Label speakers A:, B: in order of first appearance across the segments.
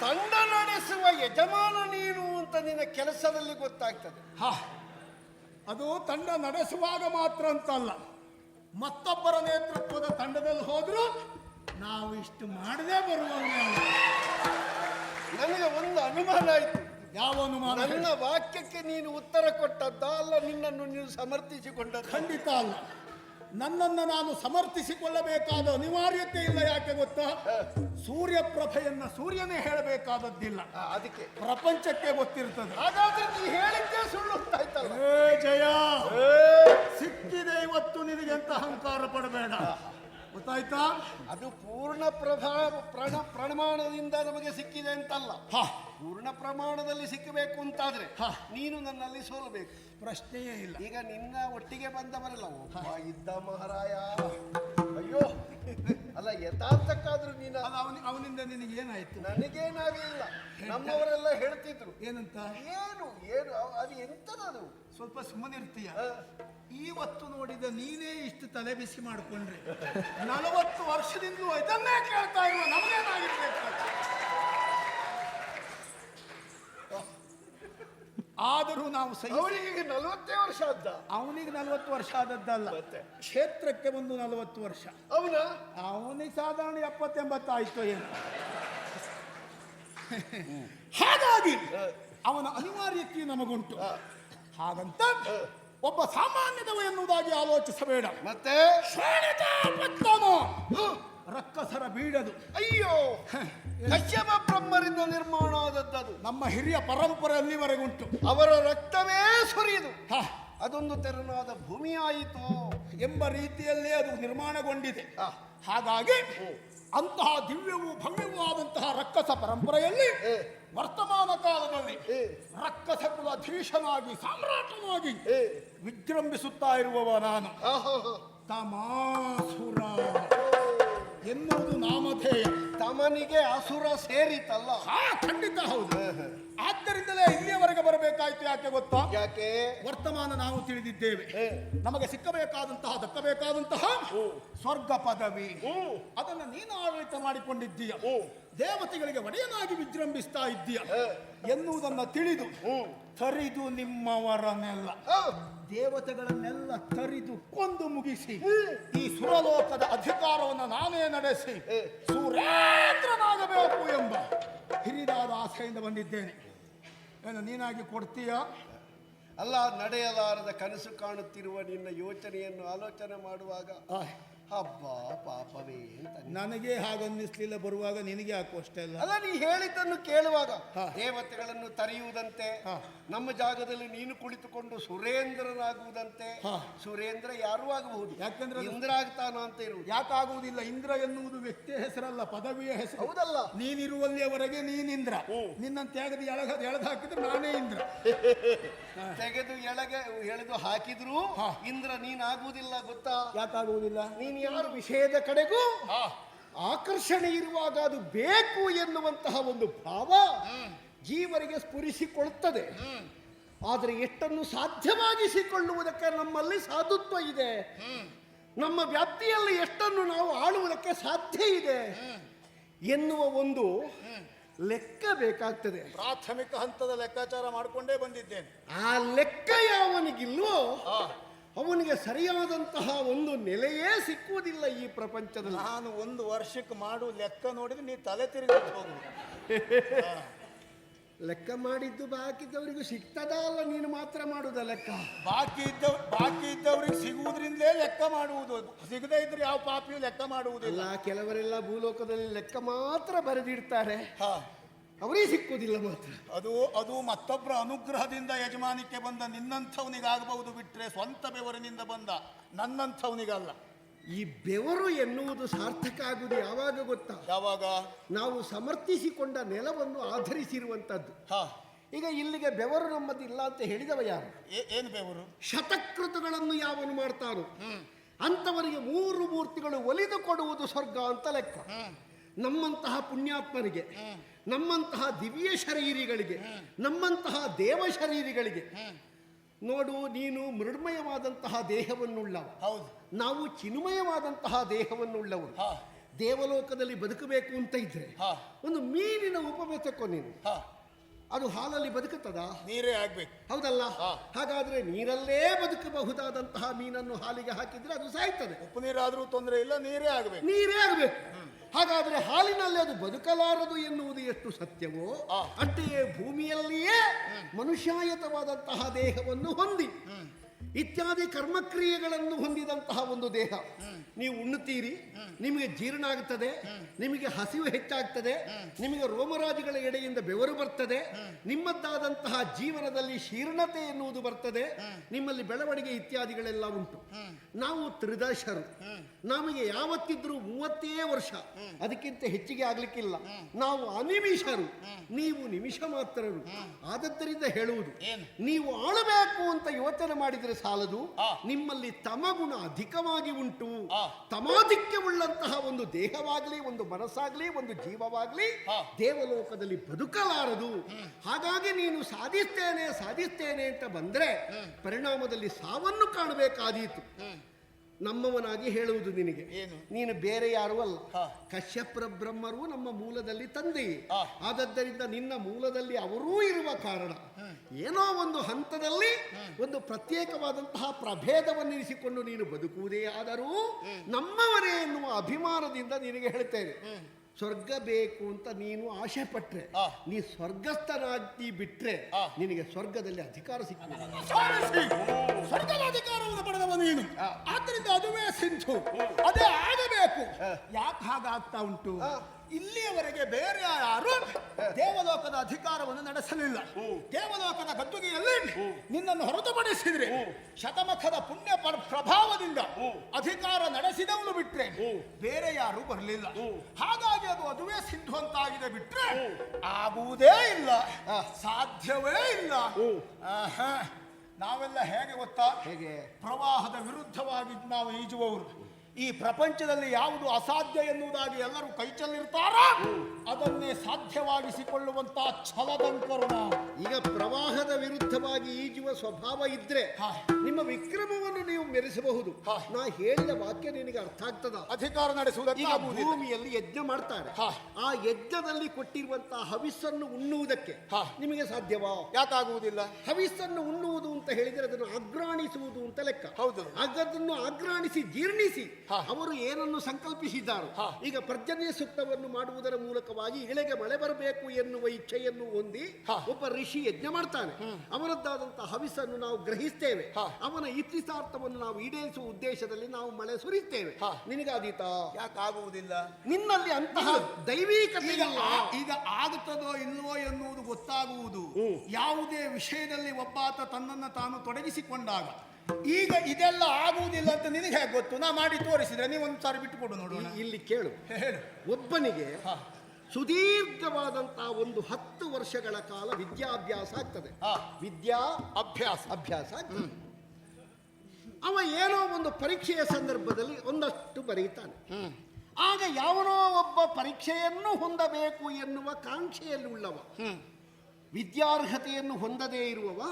A: ತಂಡ ನಡೆಸುವ ಯಜಮಾನ ನೀನು ಅಂತ ನಿನ್ನ ಕೆಲಸದಲ್ಲಿ ಗೊತ್ತಾಗ್ತದೆ.
B: ಹಾ. ಅದು ತಂಡ ನಡೆಸುವಾಗ ಮಾತ್ರ ಅಂತಲ್ಲ. ಮತ್ತೊಬ್ಬರ ನೇತೃತ್ವದ ತಂಡದಲ್ಲಿ ಹೋದ್ರು ನಾವು ಇಷ್ಟು ಮಾಡದೇ ಬರುವ ಅಲ್ಲ.
A: ನನಗೆ ಒಂದು ಅನುಮಾನ ಆಯ್ತು.
B: ಯಾವ ಅನುಮಾನ?
A: ನನ್ನ ವಾಕ್ಯಕ್ಕೆ ನೀನು ಉತ್ತರ ಕೊಟ್ಟದ್ದ ಅಲ್ಲ ನಿನ್ನನ್ನು ನೀನು ಸಮರ್ಥಿಸಿಕೊಂಡ
B: ಖಂಡಿತ ಅಲ್ಲ. ನನ್ನನ್ನು ನಾನು ಸಮರ್ಥಿಸಿಕೊಳ್ಳಬೇಕಾದ ಅನಿವಾರ್ಯತೆ ಇಲ್ಲ ಯಾಕೆ ಗೊತ್ತಾ? ಸೂರ್ಯ ಪ್ರಭೆಯನ್ನ ಸೂರ್ಯನೇ ಹೇಳಬೇಕಾದದ್ದಿಲ್ಲ.
A: ಅದಕ್ಕೆ.
B: ಪ್ರಪಂಚಕ್ಕೆ ಗೊತ್ತಿರ್ತದೆ.
A: ಹಾಗಾದ್ರೆ ನೀ ಹೇಳಿದ್ದೇ ಸುಳ್ಳು
B: ಏ ಜಯ. ಸಿಕ್ಕಿದೆ ಇವತ್ತು ನಿನಗೆ ಅಂತ ಅಹಂಕಾರ ಪಡಬೇಡ. ಗೊತ್ತಾಯ್ತಾ?
A: ಅದು ಪೂರ್ಣ ಪ್ರಭಾ ಪ್ರಣ ಪ್ರಮಾಣದಿಂದ ನಮಗೆ ಸಿಕ್ಕಿದೆ ಅಂತಲ್ಲ.
B: ಹಾ.
A: ಪೂರ್ಣ ಪ್ರಮಾಣದಲ್ಲಿ ಸಿಕ್ಕಬೇಕು ಅಂತಾದ್ರೆ
B: ಹಾ.
A: ನೀನು ನನ್ನಲ್ಲಿ ಸೋಲಬೇಕು.
B: ಪ್ರಶ್ನೆಯೇ ಇಲ್ಲ.
A: ಈಗ ನಿನ್ನ ಒಟ್ಟಿಗೆ ಬಂದವರಲ್ಲ ಒಬ್ಬ ಇದ್ದ ಮಹಾರಾಯ. ಅಯ್ಯೋ. ಅಲ್ಲ ಯಥಾರ್ಥಕ್ಕಾದ್ರೂ ನೀನು
B: ಅದು ಅವನಿ ಅವನಿಂದ ನಿನಗೆ ಏನಾಯ್ತು?
A: ನನಗೇನಾಗಲಿಲ್ಲ. ನಮ್ಮವರೆಲ್ಲ ಹೇಳ್ತಿದ್ರು.
B: ಏನಂತ?
A: ಏನು ಏನು ಅವ್- ಅದು ಎಂತದದು
B: ಸ್ವಲ್ಪ ಸುಮ್ಮನಿರ್ತೀಯ?
A: ಈವತ್ತು
B: ಇವತ್ತು ನೋಡಿದ ನೀನೇ ಇಷ್ಟು ತಲೆ ಬಿಸಿ ಮಾಡಿಕೊಂಡ್ರೆ ನಲವತ್ತು ವರ್ಷದಿಂದಲೂ ಇದನ್ನೇ ಕೇಳ್ತಾ ಇರುವ ನಮಗೇನಾಗಿರ್ಬೇಕು? ಆದರೂ ನಾವು
A: ಅವರಿಗೆ ನಲವತ್ತೇ ವರ್ಷ ಆದ್ದ.
B: ಅವನಿಗೆ ನಲವತ್ತು ವರ್ಷ ಆದದ್ದಲ್ಲ? ಕ್ಷೇತ್ರಕ್ಕೆ ಒಂದು ನಲವತ್ತು ವರ್ಷ.
A: ಅವನ?
B: ಅವನಿಗೆ ಸಾಧಾರಣ ಎಪ್ಪತ್ತೆಂಬತ್ತು ಆಯ್ತು ಏನು. ಹಾಗಾಗಿ ಅವನ ಅನಿವಾರ್ಯಕ್ಕೆ ನಮಗುಂಟು. ಹಾಗಂತ ಒಬ್ಬ ಸಾಮಾನ್ಯದವ ಎನ್ನುವುದಾಗಿ ಆಲೋಚಿಸಬೇಡ.
A: ಮತ್ತೆ?
B: ರಕ್ಕಸರ ಬೀಡದು.
A: ಅಯ್ಯೋ ಕಶ್ಯಪ ಬ್ರಹ್ಮರಿಂದ ನಿರ್ಮಾಣ ಆದದ್ದು
B: ನಮ್ಮ ಹಿರಿಯ ಪರಂಪರೆ ಅಲ್ಲಿವರೆಗುಂಟು.
A: ಅವರ ರಕ್ತವೇ ಸುರಿಯುದು
B: ಹ,
A: ಅದೊಂದು ತೆರನಾದ ಭೂಮಿಯಾಯಿತು
B: ಎಂಬ ರೀತಿಯಲ್ಲೇ ಅದು ನಿರ್ಮಾಣಗೊಂಡಿದೆ. ಹಾಗಾಗಿ ಅಂತಹ ದಿವ್ಯವೂ ಭವ್ಯವೂ ಆದಂತಹ ರಕ್ಕಸ ಪರಂಪರೆಯಲ್ಲಿ. ವರ್ತಮಾನ ಕಾಲದಲ್ಲಿ. ರಕ್ಕಸ ಕುಲಧೀಶನಾಗಿ ಸಾಮ್ರಾಟನಾಗಿ. ವಿಜೃಂಭಿಸುತ್ತಾ ಇರುವವ ನಾನು. ತಮಾಸುರ ಎನ್ನುವುದು ನಾಮಧೇಯ.
A: ತಮನಿಗೆ ಅಸುರ ಸೇರಿತಲ್ಲ.
B: ಹಾ ಖಂಡಿತ ಹೌದು. ಆದ್ದರಿಂದಲೇ ಇಲ್ಲಿಯವರೆಗೆ ಬರಬೇಕಾಯ್ತು ಯಾಕೆ ಗೊತ್ತಾ?
A: ಯಾಕೆ?
B: ವರ್ತಮಾನ ನಾವು ತಿಳಿದಿದ್ದೇವೆ. ನಮಗೆ ಸಿಕ್ಕಬೇಕಾದಂತಹ ದಕ್ಕಬೇಕಾದಂತಹ ಸ್ವರ್ಗ ಪದವಿ. ಅದನ್ನು ನೀನು ಆಡಳಿತ ಮಾಡಿಕೊಂಡಿದ್ದೀಯ. ದೇವತೆಗಳಿಗೆ ಒಡೆಯನಾಗಿ ವಿಜೃಂಭಿಸ್ತಾ ಇದ್ದೀಯ. ಎನ್ನುವುದನ್ನು ತಿಳಿದು ಸರಿದು ನಿಮ್ಮವರನ್ನೆಲ್ಲ ದೇವತೆಗಳನ್ನೆಲ್ಲ ತರಿದು ಕೊಂದು ಮುಗಿಸಿ ಈ ಸುರಲೋಕದ ಅಧಿಕಾರವನ್ನು ನಾನೇ ನಡೆಸಿ. ಸುರೇಂದ್ರನಾಗಬೇಕು ಎಂಬ ಹಿರಿದಾದ ಆಸೆಯಿಂದ ಬಂದಿದ್ದೇನೆ. ಏನು ನೀನಾಗಿ ಕೊಡ್ತೀಯಾ?
A: ಅಲ್ಲ ನಡೆಯಲಾರದ ಕನಸು ಕಾಣುತ್ತಿರುವ ನಿನ್ನ ಯೋಚನೆಯನ್ನು ಆಲೋಚನೆ ಮಾಡುವಾಗ ಹಬ್ಬ ಪಾಪವೇ ಅಂತ
B: ನನಗೆ ಹಾಗನ್ನಿಸ್ಲಿಲ್ಲ ಬರುವಾಗ ನಿನಗೆ ಯಾಕೋ ಅಷ್ಟೇ ಅಲ್ಲ
A: ಅಲ್ಲ ನೀ ಹೇಳಿದ್ದನ್ನು ಕೇಳುವಾಗ. ದೇವತೆಗಳನ್ನು ತರೆಯುವುದಂತೆ. ನಮ್ಮ ಜಾಗದಲ್ಲಿ ನೀನು ಕುಳಿತುಕೊಂಡು ಸುರೇಂದ್ರನಾಗುವುದಂತೆ. ಸುರೇಂದ್ರ ಯಾರು ಆಗಬಹುದು.
B: ಯಾಕಂದ್ರೆ
A: ಇಂದ್ರ ಆಗ್ತಾನ ಅಂತ ಇರುವುದು.
B: ಯಾಕಾಗುವುದಿಲ್ಲ ಇಂದ್ರ ಎನ್ನುವುದು ವ್ಯಕ್ತಿಯ ಹೆಸರಲ್ಲ ಪದವಿಯ ಹೆಸರು.
A: ಹೌದಲ್ಲ.
B: ನೀನಿರುವಲ್ಲಿಯವರೆಗೆ ನೀನಿಂದ್ರ.
A: ಹ್ಮ್.
B: ನಿನ್ನ ತೆಗೆದು ಎಳಗ ಎಳೆದು ಹಾಕಿದ್ರೆ ನಾನೇ ಇಂದ್ರ.
A: ತೆಗೆದು ಎಳಗೆ ಎಳೆದು ಹಾಕಿದ್ರು. ಇಂದ್ರ ನೀನಾಗುವುದಿಲ್ಲ ಗೊತ್ತಾ?
B: ಯಾಕಾಗುವುದಿಲ್ಲ?
A: ನೀನು ಯಾರು ವಿಷಯದ ಕಡೆಗೂ ಆಕರ್ಷಣೆ ಇರುವಾಗ ಅದು ಬೇಕು ಎನ್ನುವಂತಹ ಒಂದು ಭಾವ ಜೀವರಿಗೆ ಸ್ಫುರಿಸಿಕೊಳ್ಳುತ್ತದೆ ಆದರೆ ಎಷ್ಟನ್ನು ಸಾಧ್ಯವಾಗಿಸಿಕೊಳ್ಳುವುದಕ್ಕೆ ನಮ್ಮಲ್ಲಿ ಸಾಧುತ್ವ ಇದೆ. ನಮ್ಮ ವ್ಯಾಪ್ತಿಯಲ್ಲಿ ಎಷ್ಟನ್ನು ನಾವು ಆಳುವುದಕ್ಕೆ ಸಾಧ್ಯ ಇದೆ ಎನ್ನುವ ಒಂದು ಲೆಕ್ಕ ಬೇಕಾಗ್ತದೆ.
B: ಪ್ರಾಥಮಿಕ ಹಂತದ ಲೆಕ್ಕಾಚಾರ ಮಾಡಿಕೊಂಡೇ ಬಂದಿದ್ದೇನೆ.
A: ಆ ಲೆಕ್ಕ ಯಾವನಿಗಿಲ್ವೋ ಅವನಿಗೆ ಸರಿಯಾದಂತಹ ಒಂದು ನೆಲೆಯೇ ಸಿಕ್ಕುವುದಿಲ್ಲ ಈ ಪ್ರಪಂಚದಲ್ಲಿ.
B: ನಾನು ಒಂದು ವರ್ಷಕ್ಕೆ ಮಾಡು ಲೆಕ್ಕ ನೋಡಿದ್ರೆ ನೀ ತಲೆ ತಿರುಗಿ ಹೋಗುದು.
A: ಲೆಕ್ಕ ಮಾಡಿದ್ದು ಬಾಕಿದ್ದವರಿಗೂ ಸಿಗ್ತದ ಅಲ್ಲ? ನೀನು ಮಾತ್ರ ಮಾಡುದ ಲೆಕ್ಕ.
B: ಬಾಕಿ ಇದ್ದ ಬಾಕಿ ಇದ್ದವ್ರಿಗೆ ಸಿಗುವುದರಿಂದಲೇ ಲೆಕ್ಕ ಮಾಡುವುದು. ಸಿಗದೇ ಇದ್ರೆ ಯಾವ ಪಾಪಿಯು ಲೆಕ್ಕ ಮಾಡುವುದಿಲ್ಲ.
A: ಕೆಲವರೆಲ್ಲ ಭೂಲೋಕದಲ್ಲಿ ಲೆಕ್ಕ ಮಾತ್ರ ಬರೆದಿಡ್ತಾರೆ.
B: ಹಾ.
A: ಅವರೇ ಸಿಕ್ಕುವುದಿಲ್ಲ ಮಾತ್ರ.
B: ಅದು ಅದು ಮತ್ತೊಬ್ಬರ ಅನುಗ್ರಹದಿಂದ ಯಜಮಾನಿಕೆ ಬಂದ ನಿನ್ನಂಥವನಿಗಾಗಬಹುದು ಬಿಟ್ಟರೆ ಸ್ವಂತ ಬೆವರಿನಿಂದ ಬಂದ ನನ್ನಂಥವನಿಗಲ್ಲ.
A: ಈ ಬೆವರು ಎನ್ನುವುದು ಸಾರ್ಥಕ ಆಗುವುದು ಯಾವಾಗ ಗೊತ್ತಾ?
B: ಯಾವಾಗ?
A: ನಾವು ಸಮರ್ಥಿಸಿಕೊಂಡ ನೆಲವನ್ನು ಆಧರಿಸಿರುವಂತದ್ದು
B: ಹಾ.
A: ಈಗ ಇಲ್ಲಿಗೆ ಬೆವರು ನಮ್ಮದಿಲ್ಲ ಅಂತ ಹೇಳಿದವ ಯಾರು?
B: ಏನು ಬೆವರು?
A: ಶತಕೃತಗಳನ್ನು ಯಾವನು ಮಾಡ್ತಾರೋ? ಅಂಥವರಿಗೆ ಮೂರು ಮೂರ್ತಿಗಳು ಒಲಿದು ಕೊಡುವುದು ಸ್ವರ್ಗ ಅಂತ ಲೆಕ್ಕ. ನಮ್ಮಂತಹ ಪುಣ್ಯಾತ್ಮರಿಗೆ. ನಮ್ಮಂತಹ ದಿವ್ಯ ಶರೀರಿಗಳಿಗೆ ನಮ್ಮಂತಹ ದೇವ ಶರೀರಿಗಳಿಗೆ ನೋಡು ನೀನು ಮೃಣ್ಮಯವಾದಂತಹ ದೇಹವನ್ನುಳ್ಳವ.
B: ಹೌದು.
A: ನಾವು ಚಿನ್ಮಯವಾದಂತಹ ದೇಹವನ್ನುಳ್ಳವರು ದೇವಲೋಕದಲ್ಲಿ ಬದುಕಬೇಕು ಅಂತ ಇದ್ರೆ ಒಂದು ಮೀನಿನ ಉಪಮೆ ತಕ್ಕೊ ನೀನು. ಅದು ಹಾಲಲ್ಲಿ ಬದುಕುತ್ತದಾ?
C: ನೀರೇ ಆಗ್ಬೇಕು.
A: ಹೌದಲ್ಲ? ಹಾಗಾದ್ರೆ ನೀರಲ್ಲೇ ಬದುಕಬಹುದಾದಂತಹ ಮೀನನ್ನು ಹಾಲಿಗೆ ಹಾಕಿದ್ರೆ ಅದು ಸಾಯ್ತದೆ.
C: ಉಪ್ಪು ನೀರಾದ್ರೂ ತೊಂದರೆ ಇಲ್ಲ ನೀರೇ ಆಗ್ಬೇಕು.
A: ನೀರೇ ಆಗಬೇಕು. ಹಾಗಾದ್ರೆ ಹಾಲಿನಲ್ಲಿ ಅದು ಬದುಕಲಾರದು ಎನ್ನುವುದು ಎಷ್ಟು ಸತ್ಯವೋ. ಅಂತೆಯೇ ಭೂಮಿಯಲ್ಲಿಯೇ ಮನುಷ್ಯಾಯತವಾದಂತಹ ದೇಹವನ್ನು ಹೊಂದಿ. ಇತ್ಯಾದಿ ಕರ್ಮಕ್ರಿಯೆಗಳನ್ನು ಹೊಂದಿದಂತಹ ಒಂದು ದೇಹ. ನೀವು ಉಣ್ಣುತ್ತೀರಿ ನಿಮಗೆ ಜೀರ್ಣ ಆಗುತ್ತದೆ ನಿಮಗೆ ಹಸಿವು ಹೆಚ್ಚಾಗ್ತದೆ ನಿಮಗೆ ರೋಮರಾಜುಗಳ ಎಡೆಯಿಂದ ಬೆವರು ಬರ್ತದೆ ನಿಮ್ಮದ್ದಾದಂತಹ ಜೀವನದಲ್ಲಿ ಶೀರ್ಣತೆ ಎನ್ನುವುದು ಬರ್ತದೆ ನಿಮ್ಮಲ್ಲಿ ಬೆಳವಣಿಗೆ ಇತ್ಯಾದಿಗಳೆಲ್ಲ ಉಂಟು. ನಾವು ತ್ರಿದಶರು. ನಮಗೆ ಯಾವತ್ತಿದ್ರೂ ಮೂವತ್ತೇ ವರ್ಷ. ಅದಕ್ಕಿಂತ ಹೆಚ್ಚಿಗೆ ಆಗ್ಲಿಕ್ಕಿಲ್ಲ. ನಾವು ಅನಿಮಿಷರು. ನೀವು ನಿಮಿಷ ಮಾತ್ರರು. ಆದದ್ದರಿಂದ ಹೇಳುವುದು ನೀವು ಆಳಬೇಕು ಅಂತ ಯೋಚನೆ ಮಾಡಿದರೆ ಸಾಲದು? ನಿಮ್ಮಲ್ಲಿ ತಮಗುಣ ಅಧಿಕವಾಗಿ ಉಂಟು. ತಮಾಧಿಕ್ಯವುಳ್ಳಂತಹ ಒಂದು ದೇಹವಾಗಲಿ ಒಂದು ಮನಸ್ಸಾಗಲಿ ಒಂದು ಜೀವವಾಗಲಿ ದೇವಲೋಕದಲ್ಲಿ ಬದುಕಲಾರದು. ಹಾಗಾಗಿ ನೀನು ಸಾಧಿಸ್ತೇನೆ ಸಾಧಿಸ್ತೇನೆ ಅಂತ ಬಂದ್ರೆ ಪರಿಣಾಮದಲ್ಲಿ ಸಾವನ್ನು ಕಾಣಬೇಕಾದೀತು. ನಮ್ಮವನಾಗಿ ಹೇಳುವುದು ನಿನಗೆ? ನೀನು ಬೇರೆ ಯಾರು ಅಲ್ಲ. ಕಶ್ಯಪ್ರ ಬ್ರಹ್ಮರು ನಮ್ಮ ಮೂಲದಲ್ಲಿ
C: ತಂದೆ.
A: ಆದದ್ದರಿಂದ ನಿನ್ನ ಮೂಲದಲ್ಲಿ ಅವರೂ ಇರುವ ಕಾರಣ. ಏನೋ ಒಂದು ಹಂತದಲ್ಲಿ ಒಂದು ಪ್ರತ್ಯೇಕವಾದಂತಹ ಪ್ರಭೇದವನ್ನಿರಿಸಿಕೊಂಡು ನೀನು ಬದುಕುವುದೇ ಆದರೂ ನಮ್ಮವರೇ ಎನ್ನುವ ಅಭಿಮಾನದಿಂದ ನಿನಗೆ ಹೇಳ್ತೇನೆ. ಸ್ವರ್ಗ ಬೇಕು ಅಂತ ನೀನು ಆಶೆ
C: ಪಟ್ಟರೆ
A: ನೀ ಸ್ವರ್ಗಸ್ಥನಾಗಿ
C: ಬಿಟ್ಟರೆ.
A: ನಿನಗೆ ಸ್ವರ್ಗದಲ್ಲಿ ಅಧಿಕಾರ
B: ಸಾರಿಸಿ ಸ್ವರ್ಗದ ಅಧಿಕಾರವನ್ನು ಪಡೆದವ ನೀನು. ಆದ್ದರಿಂದ ಅದುವೇ ಸಿಂಧು. ಅದೇ ಆಗಬೇಕು. ಯಾಕೆ ಹಾಗಾಗ್ತಾ ಉಂಟು? ಇಲ್ಲಿಯವರೆಗೆ ಬೇರೆ ಯಾರು ದೇವಲೋಕದ ಅಧಿಕಾರವನ್ನು ನಡೆಸಲಿಲ್ಲ. ದೇವಲೋಕದ ಗದ್ದುಗೆಯಲ್ಲಿ ನಿನ್ನನ್ನು ಹೊರತುಪಡಿಸಿದ್ರೆ. ಶತಮಖದ ಪುಣ್ಯ ಪ್ರ- ಪ್ರಭಾವದಿಂದ ಅಧಿಕಾರ ನಡೆಸಿದವನು ಬಿಟ್ರೆ ಬೇರೆ ಯಾರು ಬರಲಿಲ್ಲ. ಹಾಗಾಗಿ ಅದು ಅದುವೇ ಸಿಂಧು ಅಂತಾಗಿದೆ ಬಿಟ್ರೆ ಆಗುವುದೇ ಇಲ್ಲ. ಸಾಧ್ಯವೇ ಇಲ್ಲ. ನಾವೆಲ್ಲ ಹೇಗೆ ಗೊತ್ತಾ?
A: ಹೇಗೆ?
B: ಪ್ರವಾಹದ ವಿರುದ್ಧವಾಗಿ ನಾವು ಈಜುವವರು. ಈ ಪ್ರಪಂಚದಲ್ಲಿ ಯಾವುದು ಅಸಾಧ್ಯ ಎನ್ನುವುದಾಗಿ ಎಲ್ಲರೂ ಕೈಚಲ್ಲಿರ್ತಾರೋ ಅದನ್ನೇ ಸಾಧ್ಯವಾಗಿಸಿಕೊಳ್ಳುವಂತ ಛಲದಂಕರು
A: ಈಗ ಪ್ರವಾಹದ ವಿರುದ್ಧವಾಗಿ ಈಜುವ ಸ್ವಭಾವ ಇದ್ರೆ. ನಿಮ್ಮ ವಿಕ್ರಮವನ್ನು ನೀವು ಮೆರೆಸಬಹುದು. ನಾ ಹೇಳಿದ ವಾಕ್ಯ ನಿನಗೆ ಅರ್ಥ ಆಗ್ತದ
B: ಅಧಿಕಾರ ನಡೆಸುವುದಕ್ಕೆ
A: ಭೂಮಿಯಲ್ಲಿ ಯಜ್ಞ ಮಾಡ್ತಾರೆ. ಆ ಯಜ್ಞದಲ್ಲಿ ಕೊಟ್ಟಿರುವಂತಹ ಹವಿಸ್ಸನ್ನು ಉಣ್ಣುವುದಕ್ಕೆ
B: ಹಾ.
A: ನಿಮಗೆ ಸಾಧ್ಯವಾ
B: ಯಾಕಾಗುವುದಿಲ್ಲ
A: ಹವಿಸ್ಸನ್ನು ಉಣ್ಣುವುದು ಅಂತ ಹೇಳಿದರೆ ಅದನ್ನು ಅಗ್ರಾಣಿಸುವುದು ಅಂತ ಲೆಕ್ಕ
B: ಹೌದು.
A: ಅದನ್ನು ಅಗ್ರಾಣಿಸಿ ಜೀರ್ಣಿಸಿ. ಅವರು ಏನನ್ನು ಸಂಕಲ್ಪಿಸಿದ್ದಾರೋ
B: ಹಾ.
A: ಈಗ ಪರ್ಜನ್ಯ ಸೂಕ್ತವನ್ನು ಮಾಡುವುದರ ಮೂಲಕವಾಗಿ ಇಳೆಗೆ ಮಳೆ ಬರಬೇಕು ಎನ್ನುವ ಇಚ್ಛೆಯನ್ನು ಹೊಂದಿ
B: ಹಾ.
A: ಒಬ್ಬ ಋಷಿ ಯಜ್ಞ ಮಾಡ್ತಾನೆ. ಅವರದ್ದಾದಂತಹ ಹವಿಸನ್ನು ನಾವು ಗ್ರಹಿಸ್ತೇವೆ.
B: ಹಾ.
A: ಅವನ ಇತಿಸಾರ್ಥವನ್ನು ನಾವು ಈಡೇರಿಸುವ ಉದ್ದೇಶದಲ್ಲಿ ನಾವು ಮಳೆ ಸುರಿಸ್ತೇವೆ.
B: ಹಾ.
A: ನಿನಗಾದೀತಾ?
B: ಯಾಕಾಗುವುದಿಲ್ಲ?
A: ನಿನ್ನಲ್ಲಿ ಅಂತಹ ದೈವೀಕತೆ
B: ಈಗ
A: ಇಲ್ಲ.
B: ಈಗ ಆಗುತ್ತದೋ ಇಲ್ವೋ ಎನ್ನುವುದು ಗೊತ್ತಾಗುವುದು. ಯಾವುದೇ ವಿಷಯದಲ್ಲಿ ಒಬ್ಬಾತ ತನ್ನನ್ನು ತಾನು ತೊಡಗಿಸಿಕೊಂಡಾಗ ಈಗ ಇದೆಲ್ಲ ಆಗುವುದಿಲ್ಲ ಅಂತ ನಿನಗೆ ಹೇಗೆ ಗೊತ್ತು? ನಾ ಮಾಡಿ ತೋರಿಸಿದ್ರೆ ನೀವು ಒಂದು ಸಾರಿ ಬಿಟ್ಟುಕೊಡು ನೋಡೋಣ.
A: ಇಲ್ಲಿ ಕೇಳು.
B: ಹೇಳು.
A: ಒಬ್ಬನಿಗೆ ಸುದೀರ್ಘವಾದಂತಹ ಒಂದು ಹತ್ತು ವರ್ಷಗಳ ಕಾಲ ವಿದ್ಯಾಭ್ಯಾಸ ಆಗ್ತದೆ. ವಿದ್ಯಾ
B: ಅಭ್ಯಾಸ.
A: ಅಭ್ಯಾಸ ಆಗ್ತದೆ. ಅವ ಏನೋ ಒಂದು ಪರೀಕ್ಷೆಯ ಸಂದರ್ಭದಲ್ಲಿ ಒಂದಷ್ಟು ಬರೀತಾನೆ. ಆಗ ಯಾವನೋ ಒಬ್ಬ ಪರೀಕ್ಷೆಯನ್ನು ಹೊಂದಬೇಕು ಎನ್ನುವ ಕಾಂಕ್ಷೆಯಲ್ಲಿ ಉಳ್ಳವ. ವಿದ್ಯಾರ್ಹತೆಯನ್ನು ಹೊಂದದೇ ಇರುವವ.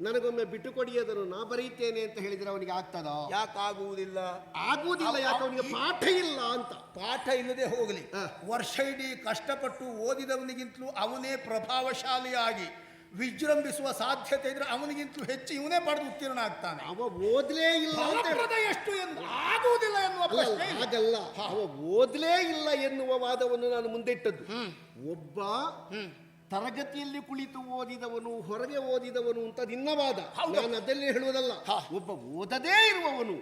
A: ನನಗೊಮ್ಮೆ ಬಿಟ್ಟುಕೊಡಿ ಅದನ್ನು ನಾ ಬರೀತೇನೆ ಅಂತ ಹೇಳಿದ್ರೆ ಅವನಿಗೆ ಆಗ್ತದ?
B: ಯಾಕಾಗುವುದಿಲ್ಲ?
A: ಆಗುವುದಿಲ್ಲ ಯಾಕೆ ಅವನಿಗೆ ಪಾಠ ಇಲ್ಲ ಅಂತ?
B: ಪಾಠ ಇಲ್ಲದೆ ಹೋಗಲಿ. ವರ್ಷ ಇಡೀ ಕಷ್ಟಪಟ್ಟು ಓದಿದವನಿಗಿಂತಲೂ ಅವನೇ ಪ್ರಭಾವಶಾಲಿಯಾಗಿ ವಿಜೃಂಭಿಸುವ ಸಾಧ್ಯತೆ ಇದ್ರೆ ಅವನಿಗಿಂತಲೂ ಹೆಚ್ಚು ಇವನೇ ಪಡೆದು ಉತ್ತೀರ್ಣ ಆಗ್ತಾನೆ
A: ಅವ ಓದ್ಲೇ ಇಲ್ಲ
B: ಎಷ್ಟು ಎಂದು ಆಗುವುದಿಲ್ಲ ಎನ್ನುವ.
A: ಹಾಗಲ್ಲ. ಅವ ಓದ್ಲೇ ಇಲ್ಲ ಎನ್ನುವ ವಾದವನ್ನು ನಾನು ಮುಂದಿಟ್ಟದ್ದು. ಒಬ್ಬ ತರಗತಿಯಲ್ಲಿ ಕುಳಿತು ಓದಿದವನು ಹೊರಗೆ ಓದಿದವನು ಅಂತ ನಿನ್ನವಾದ ನಾನು ಅದನ್ನೇ ಹೇಳುವುದಲ್ಲ? ಒಬ್ಬ ಓದದೇ ಇರುವವನು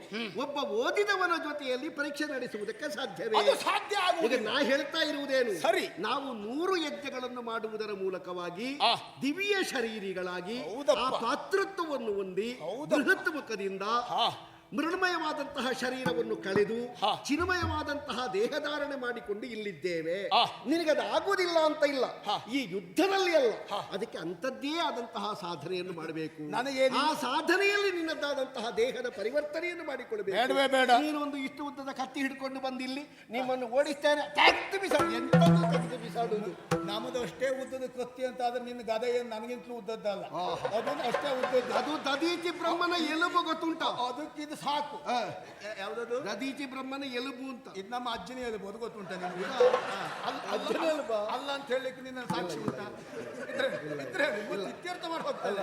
A: ಒಬ್ಬ ಓದಿದವನ ಜೊತೆಯಲ್ಲಿ ಪರೀಕ್ಷೆ ನಡೆಸುವುದಕ್ಕೆ ಸಾಧ್ಯವೇ?
B: ಸಾಧ್ಯ
A: ನಾ ಹೇಳ್ತಾ ಇರುವುದೇನು?
B: ಸರಿ.
A: ನಾವು ನೂರು ಯಜ್ಞಗಳನ್ನು ಮಾಡುವುದರ ಮೂಲಕವಾಗಿ ದಿವ್ಯ ಶರೀರಿಗಳಾಗಿ. ಆ ಪಾತೃತ್ವವನ್ನು ಹೊಂದಿ. ಬೃಹತ್ ಮುಖದಿಂದ. ಮೃಣ್ಮಯವಾದಂತಹ ಶರೀರವನ್ನು ಕಳೆದು
B: ಹಾ.
A: ಚಿನ್ಮಯವಾದಂತಹ ದೇಹಧಾರಣೆ ಮಾಡಿಕೊಂಡು ಇಲ್ಲಿದ್ದೇವೆ. ನಿನಗದು ಆಗುವುದಿಲ್ಲ ಅಂತ ಇಲ್ಲ. ಈ ಯುದ್ಧದಲ್ಲಿ ಅಲ್ಲ. ಅದಕ್ಕೆ ಅಂಥದ್ದೇ ಆದಂತಹ ಸಾಧನೆಯನ್ನು ಮಾಡಬೇಕು.
B: ನನಗೆ
A: ಆ ಸಾಧನೆಯಲ್ಲಿ ನಿನ್ನದಾದಂತಹ ದೇಹದ ಪರಿವರ್ತನೆಯನ್ನು ಮಾಡಿಕೊಳ್ಳಬೇಕು. ನೀನು ಒಂದು ಇಷ್ಟು ಉದ್ದದ ಕತ್ತಿ ಹಿಡ್ಕೊಂಡು ಬಂದಿಲ್ಲಿ ನಿಮ್ಮನ್ನು ಓಡಿಸ್ತೇನೆ. ಬಿಸಾಡುವುದು?
B: ನಮ್ಮದು ಅಷ್ಟೇ ಉದ್ದದ ಕತ್ತಿ ಅಂತ ಆದ್ರೆ ನಿನ್ನ ಗದೆ ಏನು ನನಗಿಂತಲೂ ಉದ್ದದ್ದಲ್ಲ. ಅದೊಂದು ಅಷ್ಟೇ ಉದ್ದದ್ದು.
A: ಅದು ದದೀತಿ ಬ್ರಹ್ಮನ ಎಲುಬು ಗೊತ್ತುಂಟ?
B: ಅದಕ್ಕೆ ಇದು ಸಾಕು. ಯ- ಯಾವ್ದದು?
A: ದದೀಚಿ ಬ್ರಹ್ಮನ ಎಲುಬು ಅಂತ.
B: ಇದು ನಮ್ಮ ಅಜ್ಜನ ಎಲುಬು ಅದು ಗೊತ್ತುಂಟ ನಿಮಗೆ
A: ಅಜ್ಜನ ಎಲುಬಾ?
B: ಅಲ್ಲ ಅಂತ ಹೇಳಲಿಕ್ಕೆ ನಿನ್ನ ಸಾಕ್ಷಿ ಉಂಟಾ? ಇದ್ರೆ ಇತ್ಯರ್ಥ ಮಾಡಿ ಹೋಗ್ತದೆ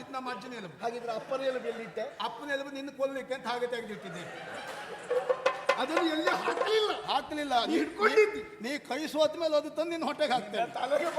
B: ಇದು ನಮ್ಮ ಅಜ್ಜನ ಎಲುಬು.
A: ಹಾಗಿದ್ರೆ ಅಪ್ಪನ ಎಲುಬು ಎಲ್ಲಿಟ್ಟೆ
B: ಅಪ್ಪನ ಎಲುಬು ನಿನ್ನ ಕೊಲ್ಲಲಿಕ್ಕೆ ಅಂತ ಹಾಗೆ ತೆಗೆದಿಟ್ಟಿದ್ದೆ.
A: ಅದನ್ನು ಎಲ್ಲಿ ಹಾಕಲಿಲ್ಲ?
B: ಹಾಕಲಿಲ್ಲ.
A: ನೀ ಹಿಡ್ಕೊಂಡಿದ್ದಿ.
B: ನೀ ಕೈ ಸೋತ ಮೇಲೆ ಅದು ತಂದು ನಿನ್ನ ಹೊಟ್ಟೆಗೆ ಹಾಕ್ತೇನೆ.
A: ತಲೆಗೆ